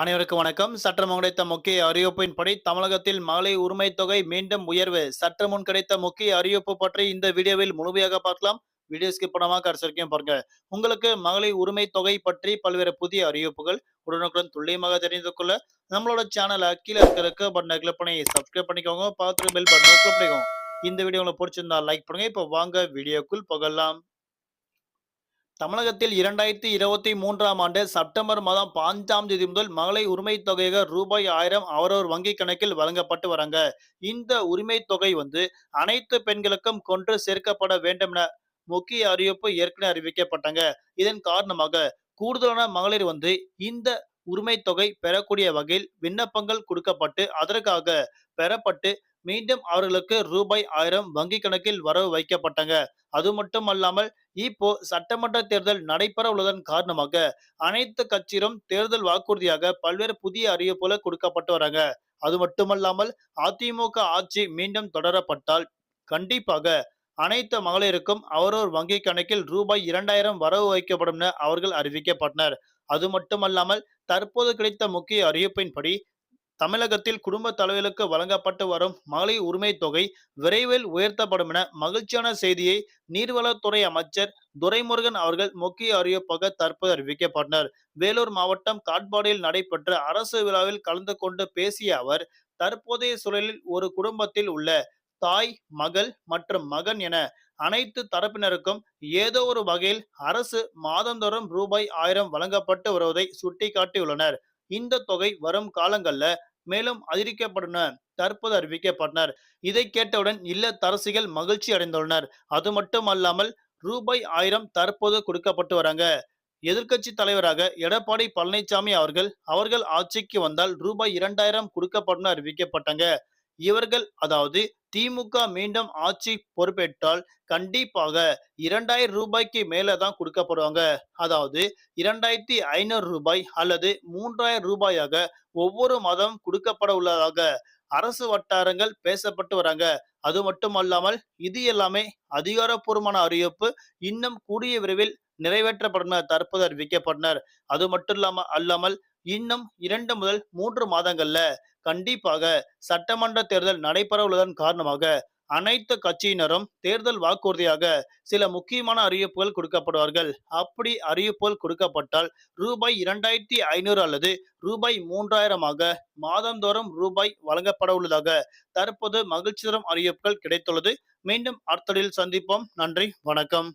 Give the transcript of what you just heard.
அனைவருக்கும் வணக்கம். சற்றம் கிடைத்த முக்கிய அறிவிப்பின்படி தமிழகத்தில் மகளிர் உரிமை தொகை மீண்டும் உயர்வு. சற்று முன் கிடைத்த முக்கிய அறிவிப்பு பற்றி இந்த வீடியோவில் முழுமையாக பார்க்கலாம். வீடியோ ஸ்கிப் பண்ணாம கடைசி வரைக்கும் பாருங்க. உங்களுக்கு மகளிர் உரிமை தொகை பற்றி பல்வேறு புதிய அறிவிப்புகள் உடனுக்குடன் துல்லியமாக தெரிந்து கொள்ள நம்மளோட சேனலை கீழே இருக்கிற பட்டனை கிளிக் பண்ணி சப்ஸ்கிரைப் பண்ணிக்கோங்க. பார்த்துட்டு பெல் பட்டனை கிளிக் பண்ணிக்கோங்க. இந்த வீடியோ உங்களுக்கு பிடிச்சிருந்தா லைக் பண்ணுங்க. இப்போ வாங்க வீடியோக்குள் புகழலாம் தமிழகத்தில் இரண்டாயிரத்தி இருபத்தி மூன்றாம் ஆண்டு செப்டம்பர் மாதம் பாஞ்சாம் தேதி முதல் மகளிர் உரிமை தொகையாக ரூபாய் ஆயிரம் அவரவர் வங்கி கணக்கில் வழங்கப்பட்டு வராங்க. இந்த உரிமை தொகை வந்து அனைத்து பெண்களுக்கும் கொன்று சேர்க்கப்பட வேண்டும் என முக்கிய அறிவிப்பு ஏற்கனவே அறிவிக்கப்பட்டாங்க. இதன் காரணமாக கூடுதலான மகளிர் வந்து இந்த உரிமை தொகை பெறக்கூடிய வகையில் விண்ணப்பங்கள் கொடுக்கப்பட்டு அதற்காக பெறப்பட்டு மீண்டும் அவர்களுக்கு ரூபாய் ஆயிரம் வங்கி கணக்கில் வரவு வைக்கப்பட்டாங்க. அது மட்டும் அல்லாமல் இப்போ சட்டமன்ற தேர்தல் நடைபெற உள்ளதன் காரணமாக அனைத்து கட்சியிலும் தேர்தல் வாக்குறுதியாக பல்வேறு புதிய அறிவிப்புகளை கொடுக்கப்பட்டு வராங்க. அது மட்டுமல்லாமல் அதிமுக ஆட்சி மீண்டும் தொடரப்பட்டால் கண்டிப்பாக அனைத்து மகளிருக்கும் அவரோர் வங்கி கணக்கில் ரூபாய் இரண்டாயிரம் வரவு வைக்கப்படும் என அவர்கள் அறிவிக்கப்பட்டனர். அது மட்டுமல்லாமல் தற்போது கிடைத்த முக்கிய அறிவிப்பின்படி தமிழகத்தில் குடும்ப தலைவர்களுக்கு வழங்கப்பட்டு வரும் மகளிர் உரிமை தொகை விரைவில் உயர்த்தப்படும் என மகிழ்ச்சியான செய்தியை நீர்வளத்துறை அமைச்சர் துரைமுருகன் அவர்கள் முக்கிய அறிவிப்பாக தற்போது அறிவிக்கப்பட்டனர். வேலூர் மாவட்டம் காட்பாடியில் நடைபெற்ற அரசு விழாவில் கலந்து கொண்டு பேசிய அவர் தற்போதைய சூழலில் ஒரு குடும்பத்தில் உள்ள தாய் மகள் மற்றும் மகன் என அனைத்து தரப்பினருக்கும் ஏதோ ஒரு வகையில் அரசு மாதந்தோறும் ரூபாய் ஆயிரம் வழங்கப்பட்டு வருவதை சுட்டிக்காட்டியுள்ளனர். இந்த தொகை வரும் காலங்கள்ல மேலும் அதிகரிக்கப்படும் தற்போது அறிவிக்கப்பட்டனர். இதை கேட்டவுடன் இல்லத்தரசிகள் மகிழ்ச்சி அடைந்துள்ளனர். அது மட்டும் அல்லாமல் ரூபாய் ஆயிரம் தற்போது கொடுக்கப்பட்டு வராங்க. எதிர்க்கட்சி தலைவராக எடப்பாடி பழனிசாமி அவர்கள் அவர்கள் ஆட்சிக்கு வந்தால் ரூபாய் இரண்டாயிரம் கொடுக்கப்படும் அறிவிக்கப்பட்டாங்க. இவர்கள் அதாவது திமுக மீண்டும் ஆட்சி பொறுப்பேற்றால் கண்டிப்பாக இரண்டாயிரம் ரூபாய்க்கு மேலே தான் கொடுக்கப்படுவாங்க. அதாவது இரண்டாயிரத்தி ஐநூறு ரூபாய் அல்லது மூன்றாயிரம் ரூபாயாக ஒவ்வொரு மாதம் கொடுக்கப்பட உள்ளதாக அரசு வட்டாரங்கள் பேசப்பட்டு வராங்க. அது மட்டும் அல்லாமல் இது எல்லாமே அதிகாரப்பூர்வமான அறிவிப்பு இன்னும் கூடிய விரைவில் நிறைவேற்றப்படும் தற்போது அறிவிக்கப்பட்டனர் அது மட்டும் இல்லாம அல்லாமல் இன்னும் இரண்டு முதல் மூன்று மாதங்கள்ல கண்டிப்பாக சட்டமன்ற தேர்தல் நடைபெற உள்ளதன் காரணமாக அனைத்து கட்சியினரும் தேர்தல் வாக்குறுதியாக சில முக்கியமான அறிவிப்புகள் கொடுக்கப்படுவார்கள். அப்படி அறிவிப்புகள் கொடுக்கப்பட்டால் ரூபாய் இரண்டாயிரத்தி ஐநூறு அல்லது ரூபாய் மூன்றாயிரமாக மாதந்தோறும் ரூபாய் வழங்கப்பட உள்ளதாக தற்போது மகிழ்ச்சி தரும் அறிவிப்புகள் கிடைத்துள்ளது. மீண்டும் அடுத்தடில் சந்திப்போம். நன்றி. வணக்கம்.